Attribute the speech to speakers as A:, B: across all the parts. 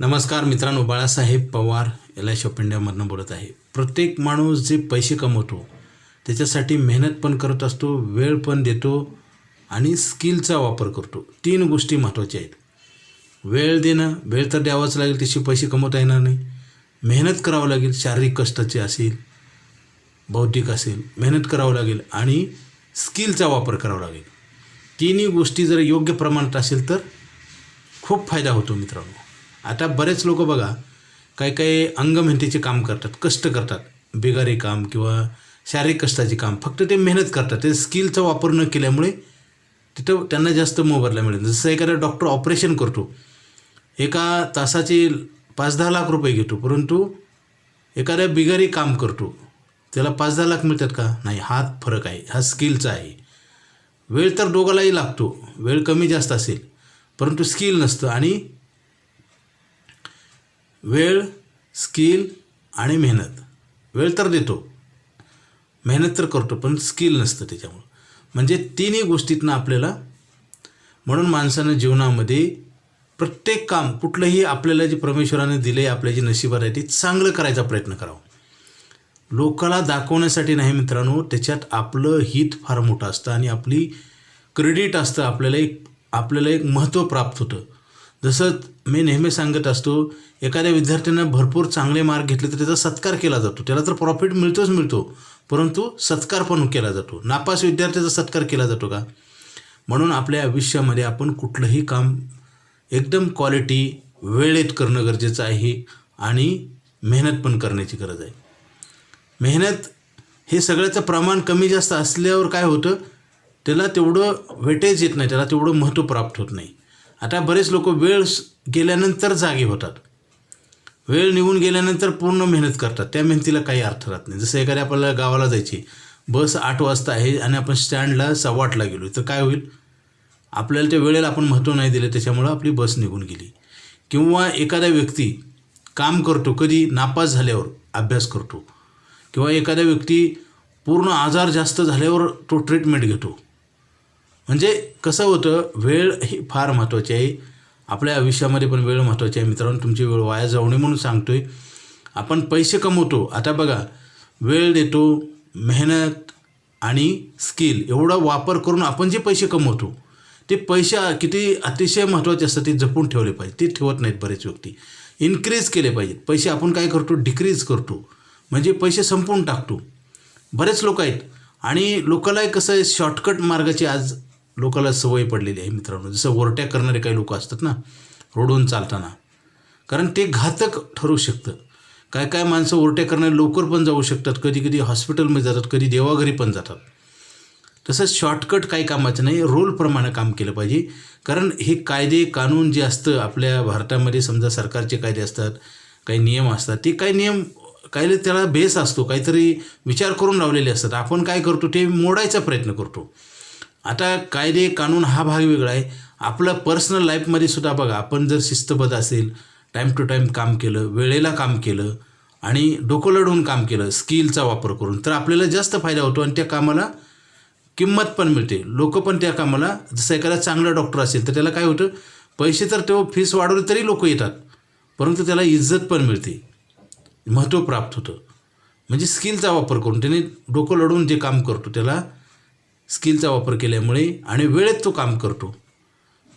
A: नमस्कार मित्रांनो Balasaheb Pawar L I shop इंडियामधनं बोलत आहे. प्रत्येक माणूस जे पैसे कमवतो त्याच्यासाठी मेहनत पण करत असतो वेळ पण देतो आणि स्किलचा वापर करतो. तीन गोष्टी महत्त्वाच्या आहेत. वेळ देणं वेळ तर द्यावाच लागेल तशी पैसे कमवता येणार नाही. मेहनत करावं लागेल शारीरिक कष्टाचे असेल बौद्धिक असेल मेहनत करावं लागेल आणि स्किलचा वापर करावा लागेल. तिन्ही गोष्टी जर योग्य प्रमाणात असेल तर खूप फायदा होतो मित्रांनो. आता बरेच लोक बघा काही काही अंगमेहनतीचे काम करतात कष्ट करतात. बिगारी काम किंवा शारीरिक कष्टाचे काम फक्त ते मेहनत करतात. ते स्किलचा वापर न केल्यामुळे तिथं त्यांना जास्त मोबदला मिळेल. जसं एखादा डॉक्टर ऑपरेशन करतो. एका तासाचे पाच दहा लाख रुपये घेतो परंतु एखाद्या बिगारी काम करतो. त्याला पाच दहा लाख मिळतात का? नाही हा फरक आहे. हा स्किलचा आहे. वेळ तर दोघालाही लागतो. वेळ कमी जास्त असेल परंतु स्किल नसतं आणि वेळ स्किल आणि मेहनत. वेळ तर देतो. मेहनत तर करतो पण स्किल नसतं त्याच्यामुळं. म्हणजे तिन्ही गोष्टीतनं आपल्याला म्हणून माणसानं जीवनामध्ये प्रत्येक काम कुठलंही आपल्याला जे परमेश्वराने दिले आपल्या जे नशिबात आहे ते चांगलं करायचा प्रयत्न करावा. लोकाला दाखवण्यासाठी नाही मित्रांनो त्याच्यात आपलं हित फार मोठं असतं आणि आपली क्रेडिट असतं आपल्याला एक आपल्याला एक महत्त्व प्राप्त होतं. जसं मी नेहमी सांगत असतो एखाद्या विद्यार्थ्यानं भरपूर चांगले मार्क घेतले तर त्याचा सत्कार केला जातो. त्याला तर प्रॉफिट मिळतोच मिळतो. परंतु सत्कार पण केला जातो. नापास विद्यार्थ्याचा सत्कार केला जातो का? म्हणून आपल्या आयुष्यामध्ये आपण कुठलंही काम एकदम क्वालिटी वेळेत करणं गरजेचं आहे आणि मेहनत पण करण्याची गरज आहे. मेहनत हे सगळ्याचं प्रमाण कमी जास्त असल्यावर काय होतं? त्याला तेवढं वेटेज येत नाही. त्याला तेवढं महत्त्व प्राप्त होत नाही. आता बरेच लोक वेळ गेल्यानंतर जागे होतात. वेळ निघून गेल्यानंतर पूर्ण मेहनत करतात. त्या मेहनतीला काही अर्थ राहत नाही. जसं एखाद्या आपल्याला गावाला जायची बस आठ वाजता आहे आणि आपण स्टँडला सव्वा आठला गेलो तर काय होईल? आपल्याला त्या वेळेला आपण महत्त्व नाही दिलं त्याच्यामुळं आपली बस निघून गेली. किंवा एखादा व्यक्ती काम करतो कधी नापास झाल्यावर अभ्यास करतो किंवा एखादा व्यक्ती पूर्ण आजार जास्त झाल्यावर तो ट्रीटमेंट घेतो. म्हणजे कसं होतं वेळ ही फार महत्त्वाची आहे. आपल्या आयुष्यामध्ये पण वेळ महत्त्वाची आहे. मित्रांनो तुमची वेळ वाया जाऊ नये म्हणून सांगतो आहे आपण पैसे कमवतो. आता बघा वेळ देतो मेहनत आणि स्किल एवढा वापर करून आपण जे पैसे कमवतो ते पैसे किती अतिशय महत्त्वाचे असतात ते जपून ठेवले पाहिजे. ते ठेवत नाहीत बरेच व्यक्ती. इन्क्रीज केले पाहिजेत. पैसे आपण काय करतो? डिक्रीज करतो. म्हणजे पैसे संपवून टाकतो. बरेच लोक आहेत. आणि लोकाला कसं आहे शॉर्टकट मार्गाची आज लोकाला सवय पडलेली आहे मित्रांनो. जसं ओरट्या करणारे काही लोक असतात ना रोडून चालताना. कारण ते घातक ठरू शकतं. काय काय माणसं ओरट्या करणारे लवकर पण जाऊ शकतात कधी कधी हॉस्पिटलमध्ये जातात कधी देवाघरी पण जातात. तसंच शॉर्टकट काही कामाचं नाही रोलप्रमाणे काम केलं पाहिजे. कारण हे कायदे कानून जे असतं आपल्या भारतामध्ये समजा सरकारचे कायदे असतात काही नियम असतात ते काही नियम काही त्याला बेस असतो काहीतरी विचार करून लावलेले असतात. आपण काय करतो ते मोडायचा प्रयत्न करतो. आता कायदे कानून हा भाग वेगळा आहे. आपलं पर्सनल लाईफमध्ये सुद्धा बघा आपण जर शिस्तबद्ध असेल टाईम टू टाईम काम केलं वेळेला काम केलं आणि डोकं लढवून काम केलं स्किलचा वापर करून तर आपल्याला जास्त फायदा होतो आणि त्या कामाला किंमत पण मिळते. लोक पण त्या कामाला जसं एखादा चांगला डॉक्टर असेल तर त्याला काय होतं पैसे तर तो फीस वाढवले तरी लोक येतात परंतु त्याला इज्जत पण मिळते. महत्त्व प्राप्त होतं. म्हणजे स्किलचा वापर करून त्याने डोकं लढवून जे काम करतो त्याला स्किलचा वापर केल्यामुळे आणि वेळेत तो काम करतो.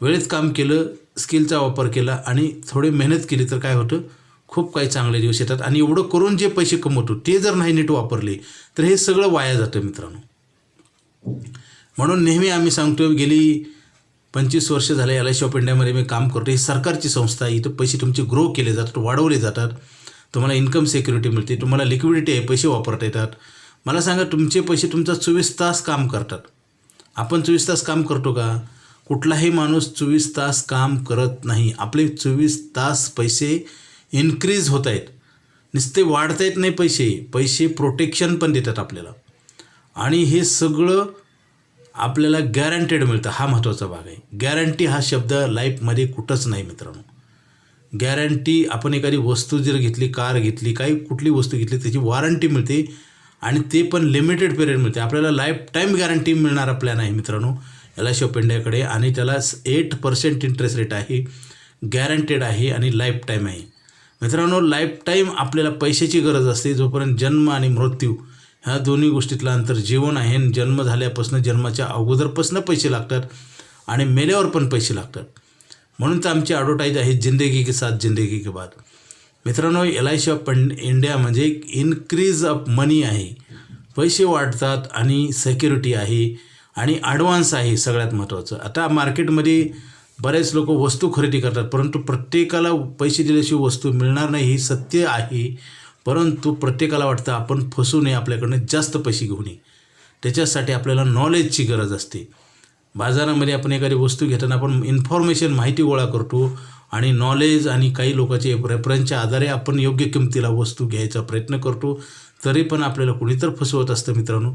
A: वेळेत काम केलं स्किलचा वापर केला आणि थोडी मेहनत केली तर काय होतं? खूप काही चांगले दिवस येतात आणि एवढं करून जे पैसे कमवतो ते जर नाही नीट वापरले तर हे सगळं वाया जातं मित्रांनो. म्हणून नेहमी आम्ही सांगतो गेली पंचवीस वर्ष झाले एल आय सी ऑफ इंडियामध्ये मी काम करतो ही सरकारची संस्था आहे. इथं पैसे तुमचे ग्रो केले जातात वाढवले जातात. तुम्हाला इन्कम सिक्युरिटी मिळते तुम्हाला लिक्विडिटी आहे पैसे वापरता येतात. मला सांगा तुमचे पैसे तुमचा चोवीस तास काम करतात. आपण चोवीस तास काम करतो का? कुठलाही माणूस चोवीस तास काम करत नाही. आपले चोवीस तास पैसे इन्क्रीज होत आहेत. नुसते वाढता येत नाही पैसे पैसे प्रोटेक्शन पण देतात आपल्याला. आणि हे सगळं आपल्याला गॅरंटेड मिळतं. हा महत्त्वाचा भाग आहे. गॅरंटी हा शब्द लाईफमध्ये कुठंच नाही मित्रांनो. गॅरंटी आपण एखादी वस्तू जर घेतली कार घेतली काही कुठली वस्तू घेतली त्याची वॉरंटी मिळते. आणि ते पण लिमिटेड पिरियड मिळते. आपल्याला लाईफ टाईम गॅरंटी मिळणारा प्लॅन आहे मित्रांनो. एल आय सी ऑफ इंडियाकडे आणि त्याला एट पर्सेंट इंटरेस्ट रेट आहे गॅरंटेड आहे आणि लाईफ टाईम आहे. मित्रांनो लाईफ टाईम आपल्याला पैशाची गरज असते. जोपर्यंत जन्म आणि मृत्यू ह्या दोन्ही गोष्टीतलं अंतर जीवन आहे आणि जन्म झाल्यापासून जन्माच्या अगोदरपासून पैसे लागतात आणि मेल्यावर पण पैसे लागतात. म्हणून तर आमची ॲडव्हर्टाईज आहे जिंदगी के साथ जिंदगी के बाद. मित्रांनो एल आय सी ऑफ पं इंडिया म्हणजे एक इन्क्रीज ऑफ मनी आहे. पैसे वाढतात आणि सेक्युरिटी आहे आणि ॲडव्हान्स आहे सगळ्यात महत्त्वाचं आता मार्केटमध्ये बरेच लोक वस्तू खरेदी करतात परंतु प्रत्येकाला पैसे दिल्याशिवाय वस्तू मिळणार नाही ही सत्य आहे. परंतु प्रत्येकाला वाटतं आपण फसू नये आपल्याकडनं जास्त पैसे घेऊ नये. त्याच्यासाठी आपल्याला नॉलेजची गरज असते. बाजारामध्ये आपण एखादी वस्तू घेताना आपण इन्फॉर्मेशन माहिती गोळा करतो. आणि नॉलेज आणि काही लोकांचे रेफरन्सच्या आधारे आपण योग्य किमतीला वस्तू घ्यायचा प्रयत्न करतो तरी पण आपल्याला कुणी तर फसवत असतं मित्रांनो.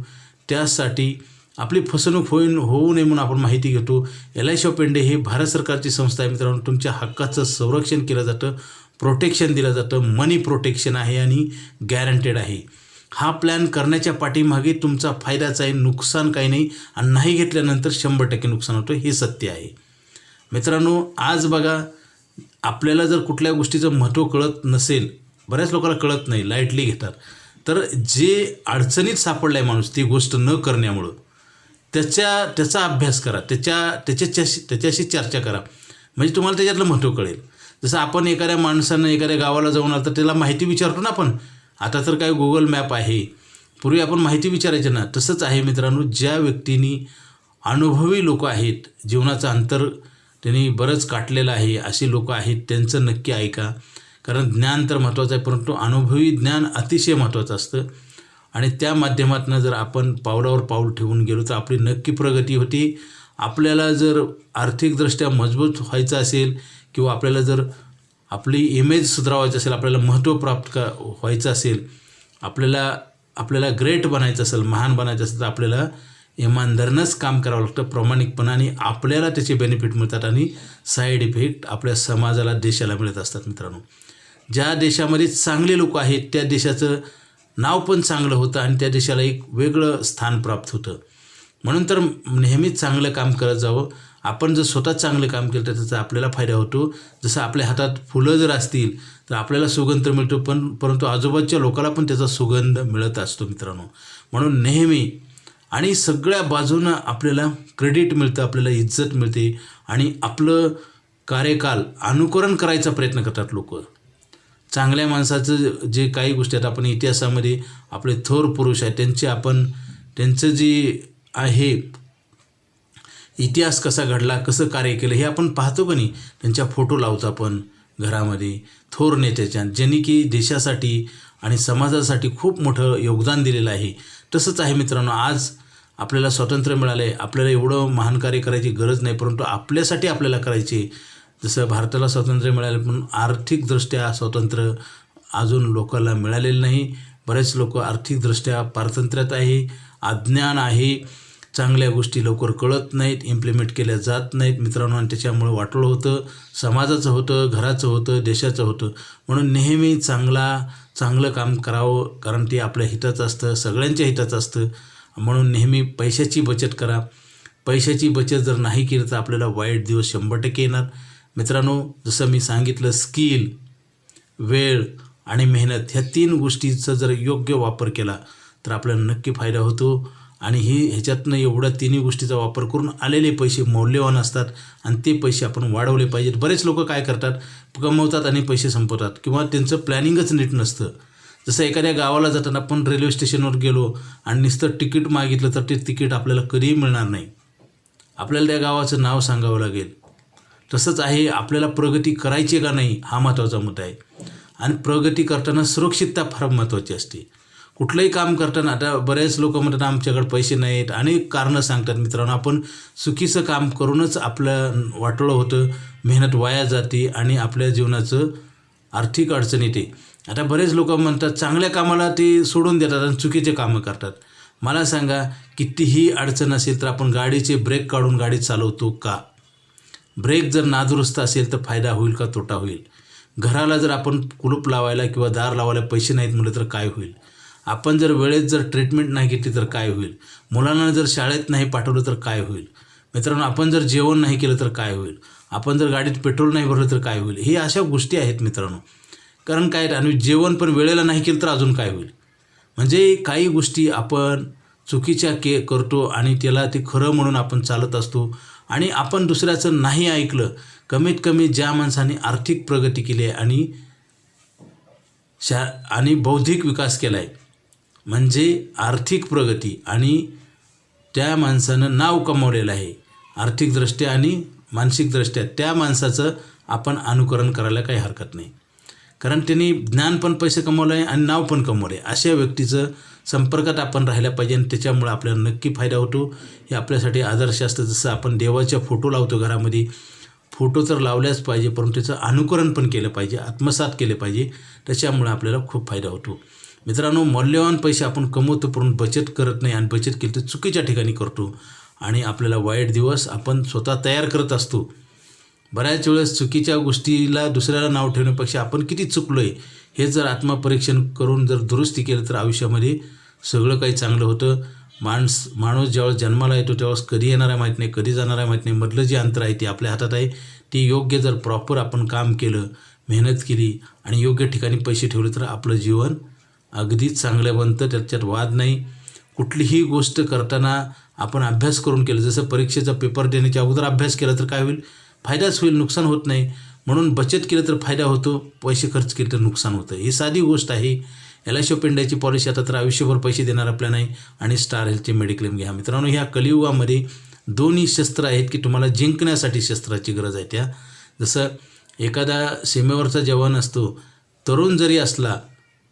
A: त्यासाठी आपली फसवणूक होईन होऊ नये म्हणून आपण माहिती घेतो. L I C of India ही भारत सरकारची संस्था आहे मित्रांनो. तुमच्या हक्काचं संरक्षण केलं जातं प्रोटेक्शन दिलं जातं. मनी प्रोटेक्शन आहे आणि गॅरंटेड आहे. हा प्लॅन करण्याच्या पाठीमागे तुमचा फायदाच आहे नुकसान काही नाही आणि नाही घेतल्यानंतर शंभर टक्के नुकसान होतं हे सत्य आहे. मित्रांनो आज बघा आपल्याला जर कुठल्या गोष्टीचं महत्त्व कळत नसेल बऱ्याच लोकांना कळत नाही लाईटली घेतात. तर जे अडचणीत सापडला आहे माणूस ती गोष्ट न करण्यामुळं त्याच्या त्याचा अभ्यास करा त्याच्या त्याच्याशी त्याच्याशी चर्चा करा. म्हणजे तुम्हाला त्याच्यातलं महत्त्व कळेल. जसं आपण एखाद्या माणसानं एखाद्या गावाला जाऊन आलं तर त्याला माहिती विचारतो ना आपण आता तर काय गुगल मॅप आहे. पूर्वी आपण माहिती विचारायची ना तसंच आहे मित्रांनो ज्या व्यक्तींनी अनुभवी लोक आहेत जीवनाचं अंतर त्यांनी बरंच काटलेलं आहे अशी लोक आहेत त्यांचं नक्की ऐका. कारण ज्ञान तर महत्त्वाचं आहे परंतु अनुभवी ज्ञान अतिशय महत्त्वाचं असतं. आणि त्या माध्यमातून जर आपण पावलावर पाऊल ठेवून गेलो तर आपली नक्की प्रगती होती. आपल्याला जर आर्थिकदृष्ट्या मजबूत व्हायचं असेल किंवा आपल्याला जर आपली इमेज सुधारावायची असेल आपल्याला महत्त्व प्राप्त का व्हायचं असेल आपल्याला आपल्याला ग्रेट बनायचं असेल महान बनायचं असेल तर आपल्याला इमानदारनंच काम करावं लागतं प्रामाणिकपणाने आपल्याला त्याचे बेनिफिट मिळतात आणि साईड इफेक्ट आपल्या समाजाला देशाला मिळत असतात मित्रांनो. ज्या देशामध्ये चांगले लोक आहेत त्या देशाचं नाव पण चांगलं होतं आणि त्या देशाला एक वेगळं स्थान प्राप्त होतं. म्हणून तर नेहमीच चांगलं काम करत जावं. आपण जर स्वतः चांगलं काम केलं तर त्याचा आपल्याला फायदा होतो. जसं आपल्या हातात फुलं जर असतील तर आपल्याला सुगंध मिळतो पण परंतु आजोबाच्या लोकाला पण त्याचा सुगंध मिळत असतो मित्रांनो. म्हणून नेहमी आणि सगळ्या बाजूनं आपल्याला क्रेडिट मिळतं आपल्याला इज्जत मिळते आणि आपलं कार्यकाल अनुकरण करायचा प्रयत्न करतात लोक. चांगल्या माणसाचं जे काही गोष्टी आहेत आपण इतिहासामध्ये आपले थोर पुरुष आहेत त्यांचे आपण त्यांचं जे आहे इतिहास कसा घडला कसं कार्य केलं हे आपण पाहतो का नाही? त्यांच्या फोटो लावतो आपण घरामध्ये थोर नेत्याच्या ज्यांनी की देशासाठी आणि समाजासाठी खूप मोठं योगदान दिलेलं आहे. तसंच आहे मित्रांनो आज आपल्याला स्वातंत्र्य मिळाले आपल्याला एवढं महान कार्य करायची गरज नाही परंतु आपल्यासाठी आपल्याला करायचे. जसं भारताला स्वातंत्र्य मिळालं पण आर्थिकदृष्ट्या स्वातंत्र्य अजून लोकांना मिळालेलं नाही. बरेच लोक आर्थिकदृष्ट्या पारतंत्र्यात आहे अज्ञान आहे. चांगल्या गोष्टी लवकर कळत नाहीत इम्प्लिमेंट केल्या जात नाहीत. मित्रांनो आणि त्याच्यामुळं वाटोळं होतं समाजाचं होतं घराचं होतं देशाचं होतं. म्हणून नेहमी चांगला चांगलं काम करावं कारण ते आपल्या हिताचं असतं सगळ्यांच्या हिताचं असतं. म्हणून नेहमी पैशाची बचत करा. पैशाची बचत जर नाही केली तर आपल्याला वाईट दिवस शंभर टक्के येणार. मित्रांनो जसं मी सांगितलं स्किल वेळ आणि मेहनत ह्या तीन गोष्टीचा जर योग्य वापर केला तर आपल्याला नक्की फायदा होतो. आणि ही ह्याच्यातनं एवढ्या तिन्ही गोष्टीचा वापर करून आलेले पैसे मौल्यवान असतात आणि ते पैसे आपण वाढवले पाहिजेत. बरेच लोक काय करतात? कमवतात आणि पैसे संपवतात किंवा त्यांचं प्लॅनिंगच नीट नसतं. जसं एखाद्या गावाला जाताना आपण रेल्वे स्टेशनवर गेलो आणि नुसतं तिकीट मागितलं तर ते तिकीट आपल्याला कधीही मिळणार नाही. आपल्याला त्या गावाचं नाव सांगावं लागेल. तसंच आहे आपल्याला प्रगती करायची का नाही हा महत्त्वाचा मुद्दा आहे. आणि प्रगती करताना सुरक्षितता फार महत्त्वाची असते. कुठलंही काम करताना आता बरेच लोक म्हणतात आमच्याकडे पैसे नाहीत. अनेक कारणं सांगतात मित्रांनो. आपण चुकीचं काम करूनच आपलं वाटोळं होतं मेहनत वाया जाते आणि आपल्या जीवनाचं आर्थिक अडचण येते. आता बरेच लोक म्हणतात चांगल्या कामाला ते सोडून देतात आणि चुकीचे कामं करतात. मला सांगा कितीही अडचण असेल तर आपण गाडीचे ब्रेक काढून गाडी चालवतो का? ब्रेक जर नादुरुस्त असेल तर फायदा होईल का तोटा होईल? घराला जर आपण कुलूप लावायला किंवा दार लावायला पैसे नाहीत म्हटलं तर काय होईल? आपण जर वेळेत जर ट्रीटमेंट नाही घेतली तर काय होईल? मुलांना जर शाळेत नाही पाठवलं तर काय होईल? मित्रांनो आपण जर जेवण नाही केलं तर काय होईल? आपण जर गाडीत पेट्रोल नाही भरलं तर काय होईल? ही अशा गोष्टी आहेत मित्रांनो. कारण काय आणि जेवण पण वेळेला नाही केलं तर अजून काय होईल? म्हणजे काही गोष्टी आपण चुकीच्या के करतो आणि त्याला ते खरं म्हणून आपण चालत असतो आणि आपण दुसऱ्याचं नाही ऐकलं कमीत कमी ज्या माणसाने आर्थिक प्रगती केली आहे आणि शा आणि बौद्धिक विकास केला आहे म्हणजे आर्थिक प्रगती आणि त्या माणसानं नाव कमवलेलं आहे आर्थिकदृष्ट्या आणि मानसिकदृष्ट्या त्या माणसाचं आपण अनुकरण करायला काही हरकत नाही. कारण त्यांनी ज्ञान पण पैसे कमवलं आहे आणि नाव पण कमवलं आहे अशा व्यक्तीचं संपर्कात आपण राहिला पाहिजे आणि त्याच्यामुळे आपल्याला नक्की फायदा होतो. हे आपल्यासाठी आदर्श असतं. जसं आपण देवाच्या फोटो लावतो घरामध्ये. फोटो तर लावल्याच पाहिजे परंतु त्याचं अनुकरण पण केलं पाहिजे आत्मसात केले पाहिजे. त्याच्यामुळे आपल्याला खूप फायदा होतो. मित्रांनो मौल्यवान पैसे आपण कमवतो परंतु बचत करत नाही आणि बचत केली तर चुकीच्या ठिकाणी करतो. आणि आपल्याला वाईट दिवस आपण स्वतः तयार करत असतो. बऱ्याच वेळेस चुकीच्या गोष्टीला दुसऱ्याला नाव ठेवण्यापेक्षा आपण किती चुकलो आहे हे जर आत्मपरीक्षण करून जर दुरुस्ती केलं तर आयुष्यामध्ये सगळं काही चांगलं होतं. माणस माणूस ज्यावेळेस जन्माला येतो त्यावेळेस कधी येणार आहे माहीत नाही कधी जाणार आहे माहीत नाही. मधलं जे अंतर आहे ते आपल्या हातात आहे. ते योग्य जर प्रॉपर आपण काम केलं मेहनत केली आणि योग्य ठिकाणी पैसे ठेवले तर आपलं जीवन अगदीच चांगलं बनतं. त्याच्यात वाद नाही. कुठलीही गोष्ट करताना आपण अभ्यास करून केलं जसं परीक्षेचा पेपर देण्याच्या अगोदर अभ्यास केला तर काय होईल? फायदाच होईल नुकसान होत नाही. म्हणून बचत केलं तर फायदा होतो पैसे खर्च केले तर नुकसान होतं. ही साधी गोष्ट आहे. एल आय सी इंडियाची पॉलिसी आता तर आयुष्यभर पैसे देणार आपल्या नाही आणि स्टार हेल्थचे मेडिक्लेम घ्या. मित्रांनो ह्या कलियुगामध्ये दोन्ही शस्त्र आहेत की तुम्हाला जिंकण्यासाठी शस्त्राची गरज आहे. त्या जसं एखादा सीमेवरचा जवान असतो तरुण जरी असला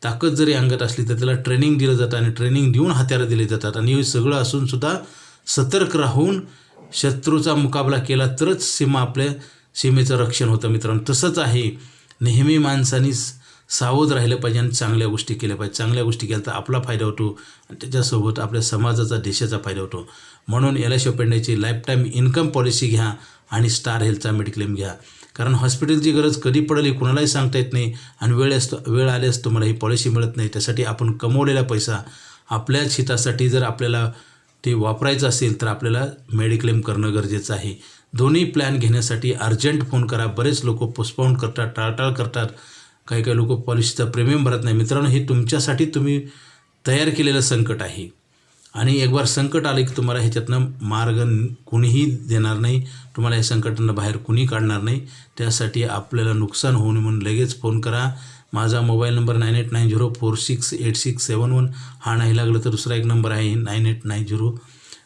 A: ताकद जरी अंगात असली तर त्याला ट्रेनिंग दिलं जातं आणि ट्रेनिंग देऊन हत्यारं दिली जातात. आणि हे सगळं असूनसुद्धा सतर्क राहून शत्रूचा मुकाबला केला तरच सीमा आपल्या सीमेचं रक्षण होतं मित्रांनो. तसंच आहे. नेहमी माणसानी सावध राहिलं पाहिजे आणि चांगल्या गोष्टी केल्या पाहिजे. चांगल्या गोष्टी केल्या तर आपला फायदा होतो आणि त्याच्यासोबत आपल्या समाजाचा देशाचा फायदा होतो. म्हणून L I C lifetime income policy घ्या आणि स्टार हेल्थचा मेडिक्लेम घ्या. कारण हॉस्पिटलची गरज कधी पडेल हे कोणालाही सांगता येत नाही आणि वेळ असतो वेळ आल्यास तुम्हाला ही पॉलिसी मिळत नाही. त्यासाठी आपण कमवलेला पैसा आपल्याच हितासाठी जर आपल्याला ते वापरायचं असेल तर आपल्याला मेडिक्लेम करणं गरजेचं आहे. दोन्ही प्लॅन घेण्यासाठी अर्जंट फोन करा. बरेच लोक पोस्टपोन करतात टाळटाळ करतात. काही काही लोक पॉलिसीचा प्रीमियम भरत नाही. मित्रांनो हे तुमच्यासाठी तुम्ही तयार केलेलं संकट आहे. आणि एक बार संकट आले की तुम्हाला ह्याच्यातनं मार्ग कुणीही देणार नाही. तुम्हाला या संकटांना बाहेर कुणी काढणार नाही. त्यासाठी आपल्याला नुकसान होऊ नये म्हणून लगेच फोन करा. माझा mobile number nine eight nine zero four six eight six seven one. हा नाही लागलं तर दुसरा एक नंबर आहे. Nine eight nine zero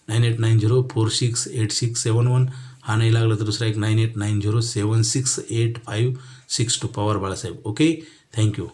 A: nine eight nine zero four six eight six seven one. हा नाही लागला तर दुसरा एक nine eight nine zero seven six eight five six two power Balasaheb. Okay? Thank you.